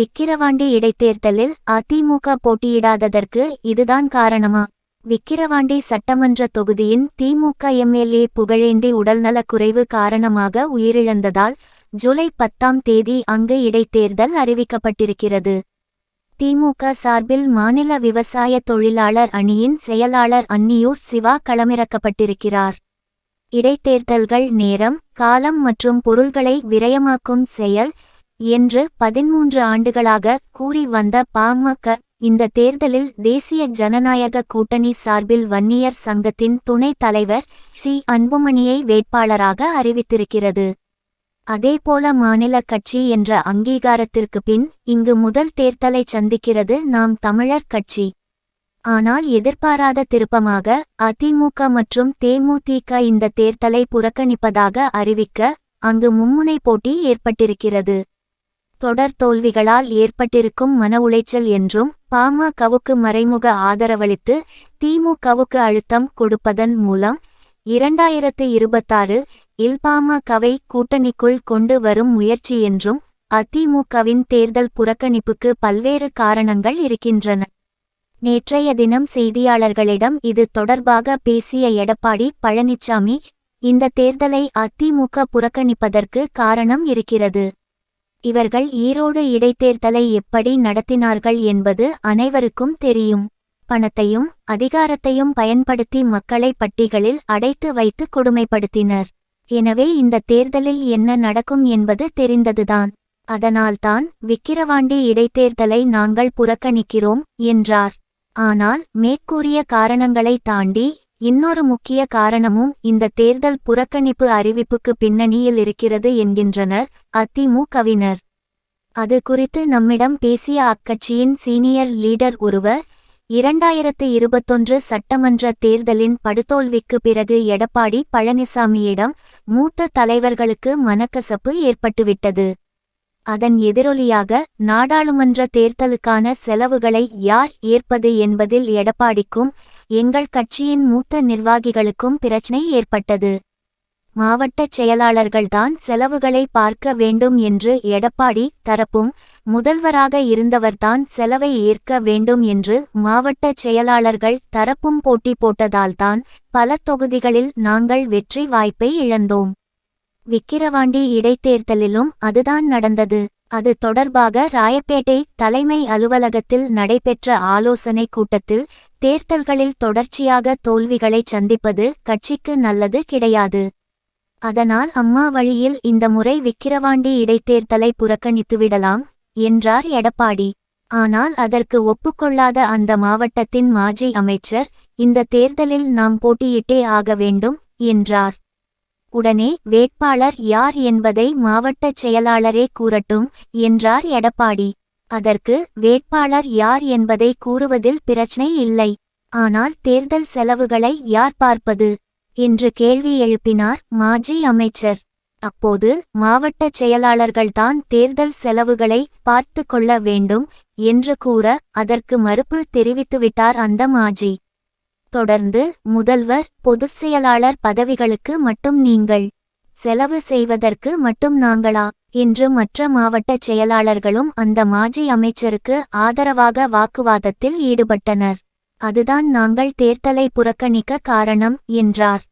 விக்கிரவாண்டி இடைத்தேர்தலில் அதிமுக போட்டியிடாததற்கு இதுதான் காரணமா? விக்கிரவாண்டி சட்டமன்ற தொகுதியின் திமுக எம்எல்ஏ புகழேந்தி உடல்நலக்குறைவு காரணமாக உயிரிழந்ததால் ஜூலை பத்தாம் தேதி அங்கு இடைத்தேர்தல் அறிவிக்கப்பட்டிருக்கிறது. திமுக சார்பில் மாநில விவசாய தொழிலாளர் அணியின் செயலாளர் அன்னியூர் சிவா களமிறக்கப்பட்டிருக்கிறார். இடைத்தேர்தல்கள் நேரம் காலம் மற்றும் பொருள்களை விரயமாக்கும் செயல் என்று பதிமூன்று ஆண்டுகளாக கூறி வந்த பாமக இந்த தேர்தலில் தேசிய ஜனநாயக கூட்டணி சார்பில் வன்னியர் சங்கத்தின் துணைத் தலைவர் சி. அன்புமணியை வேட்பாளராக அறிவித்திருக்கிறது. அதேபோல மாநில கட்சி என்ற அங்கீகாரத்திற்கு பின் இங்கு முதல் தேர்தலை சந்திக்கிறது நாம் தமிழர் கட்சி. ஆனால் எதிர்பாராத திருப்பமாக அதிமுக மற்றும் தேமுதிக இந்த தேர்தலை புறக்கணிப்பதாக அறிவிக்க அங்கு மும்முனை போட்டி ஏற்பட்டிருக்கிறது. தொடர் தோல்விகளால் ஏற்பட்டிருக்கும் மன உளைச்சல் என்றும் பாமகவுக்கு மறைமுக ஆதரவளித்து திமுகவுக்கு அழுத்தம் கொடுப்பதன் மூலம் இரண்டாயிரத்து இருபத்தாறு இல் பாமகவை கூட்டணிக்குள் கொண்டு வரும் முயற்சி என்றும் அதிமுகவின் தேர்தல் புறக்கணிப்புக்கு பல்வேறு காரணங்கள் இருக்கின்றன. நேற்றைய தினம் செய்தியாளர்களிடம் இது தொடர்பாக பேசிய எடப்பாடி பழனிசாமி இந்த தேர்தலை அதிமுக புறக்கணிப்பதற்கு காரணம் இருக்கிறது. இவர்கள் ஈரோடு இடைத்தேர்தலை எப்படி நடத்தினார்கள் என்பது அனைவருக்கும் தெரியும். பணத்தையும் அதிகாரத்தையும் பயன்படுத்தி மக்களை பட்டிகளில் அடைத்து வைத்து கொடுமைப்படுத்தினர். எனவே இந்த தேர்தலில் என்ன நடக்கும் என்பது தெரிந்ததுதான். அதனால்தான் விக்கிரவாண்டி இடைத்தேர்தலை நாங்கள் புறக்கணிக்கிறோம் என்றார். ஆனால் மேற்கூறிய காரணங்களை தாண்டி இன்னொரு முக்கிய காரணமும் இந்த தேர்தல் புறக்கணிப்பு அறிவிப்புக்கு பின்னணியில் இருக்கிறது என்கின்றனர் அதிமுகவினர். அது குறித்து நம்மிடம் பேசிய அக்கட்சியின் சீனியர் லீடர் ஒருவர் இரண்டாயிரத்து இருபத்தொன்று சட்டமன்ற தேர்தலின் படுதோல்விக்கு பிறகு எடப்பாடி பழனிசாமியிடம் மூத்த தலைவர்களுக்கு மனக்கசப்பு ஏற்பட்டுவிட்டது. அதன் எதிரொலியாக நாடாளுமன்ற தேர்தலுக்கான செலவுகளை யார் ஏற்பது என்பதில் எடப்பாடிக்கும் எங்கள் கட்சியின் மூத்த நிர்வாகிகளுக்கும் பிரச்சினை ஏற்பட்டது. மாவட்ட செயலாளர்கள்தான் செலவுகளை பார்க்க வேண்டும் என்று எடப்பாடி தரப்பும் முதல்வராக இருந்தவர்தான் செலவை ஏற்க வேண்டும் என்று மாவட்ட செயலாளர்கள் தரப்பும் போட்டி போட்டதால்தான் பல தொகுதிகளில் நாங்கள் வெற்றி வாய்ப்பை இழந்தோம். விக்கிரவாண்டி இடைத்தேர்தலிலும் அதுதான் நடந்தது. அது தொடர்பாக ராயப்பேட்டை தலைமை அலுவலகத்தில் நடைபெற்ற ஆலோசனை கூட்டத்தில் தேர்தல்களில் தொடர்ச்சியாக தோல்விகளை சந்திப்பது கட்சிக்கு நல்லது கிடையாது. அதனால் அம்மா வழியில் இந்த முறை விக்கிரவாண்டி இடைத்தேர்தலை புறக்கணித்துவிடலாம் என்றார் எடப்பாடி. ஆனால் அதற்கு ஒப்புக்கொள்ளாத அந்த மாவட்டத்தின் மாஜி அமைச்சர் இந்த தேர்தலில் நாம் போட்டியிட்டே ஆக வேண்டும் என்றார். உடனே வேட்பாளர் யார் என்பதை மாவட்ட செயலாளரே கூறட்டும் என்றார் எடப்பாடி. அதற்கு வேட்பாளர் யார் என்பதை கூறுவதில் பிரச்சனை இல்லை. ஆனால் தேர்தல் செலவுகளை யார் பார்ப்பது? என்று கேள்வி எழுப்பினார் மாஜி அமைச்சர். அப்போது மாவட்ட செயலாளர்கள்தான் தேர்தல் செலவுகளை பார்த்து கொள்ள வேண்டும் என்று கூற அதற்கு மறுப்பு தெரிவித்துவிட்டார் அந்த மாஜி. தொடர்ந்து முதல்வர் பொதுச் செயலாளர் பதவிகளுக்கு மட்டும் நீங்கள் செலவு செய்வதற்கு மட்டும் நாங்களா? என்று மற்ற மாவட்ட செயலாளர்களும் அந்த மாஜி அமைச்சருக்கு ஆதரவாக வாக்குவாதத்தில் ஈடுபட்டனர். அதுதான் நாங்கள் தேர்தலை புறக்கணிக்க காரணம் என்றார்.